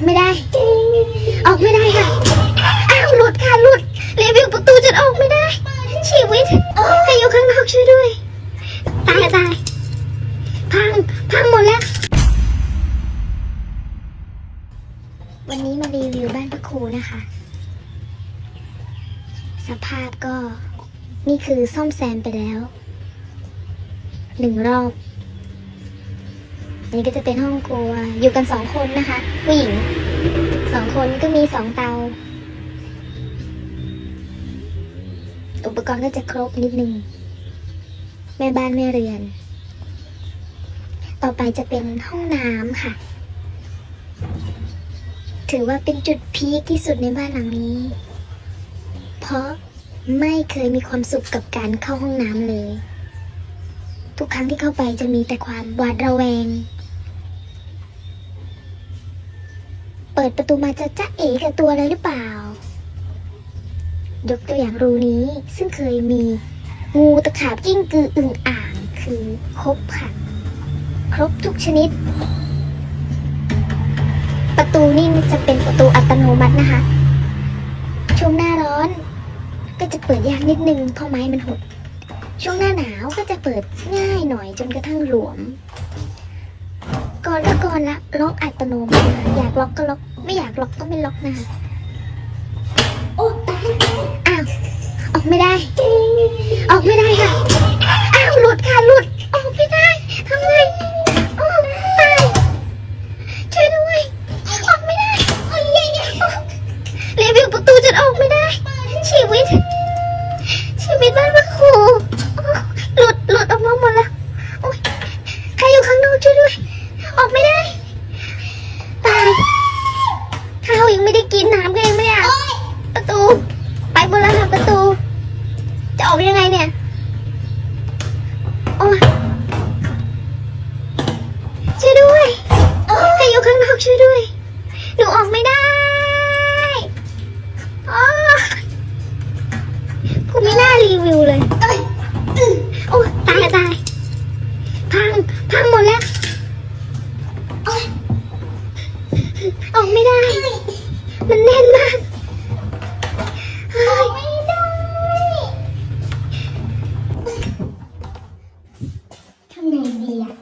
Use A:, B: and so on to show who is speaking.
A: อกไม่ได้ ออกไม่ได้ค่ะ อ้าวหลุดค่ะหลุดรีวิวประตูจนออกไม่ได้ ชีวิตใครอยู่ข้างนอกช่วยด้วย ตายตายพังพังหมดแล้ว วันนี้มารีวิวบ้านพระครูนะคะ สภาพก็นี่คือซ่อมแซมไปแล้วหนึ่งรอบ นนี้ก็จะเป็นห้องครัว อยู่กันสองคนนะคะ ผู้หญิงสองคนก็มีสองเตา อุปกรณ์ก็จะครบนิดนึง แม่บ้านแม่เรือน ต่อไปจะเป็นห้องน้ำค่ะ ถือว่าเป็นจุดพีคที่สุดในบ้านหลังนี้ เพราะไม่เคยมีความสุขกับการเข้าห้องน้ำเลย ทุกครั้งที่เข้าไปจะมีแต่ความหวาดระแวง ปิดประตูมาจะจ๊ะเอ๋กับตัวอะไรหรือเปล่า ยกตัวอย่างรูนี้ซึ่งเคยมี งูตะขาบกิ้งกืออึ่งอ่าง คือครบค่ะ ครบทุกชนิด ประตูนี่จะเป็นประตูอัตโนมัตินะคะ ช่วงหน้าร้อน ก็จะเปิดยากนิดนึงเพราะไม้มันหด ช่วงหน้าหนาวก็จะเปิดง่ายหน่อยจนกระทั่งหลวมก่อนก็ก่อนละล็อกอัตโนมัติอยากล็อกก็ล็อก ไม่อยากล็อกก็ไม่ล็อกนะคะโอ้ตายอ้าวออกไม่ได้ ออกไม่ได้ค่ะ อ้าวหลุดค่ะหลุด ออกไม่ได้ทำไงอ้าวตายช่วยด้วยออกไม่ได้โอ้ยรีวิวประตูจนออกไม่ได้ ชีวิต ชีวิตบ้านพระครูหลุดหลุดออกมาหมดแล้วโอ๊ยใครอยู่ข้างนอกช่วยด้วย ออกไม่ได้ มันแน่นมากเฮ้ยไม่ได้ทำไงดีอะ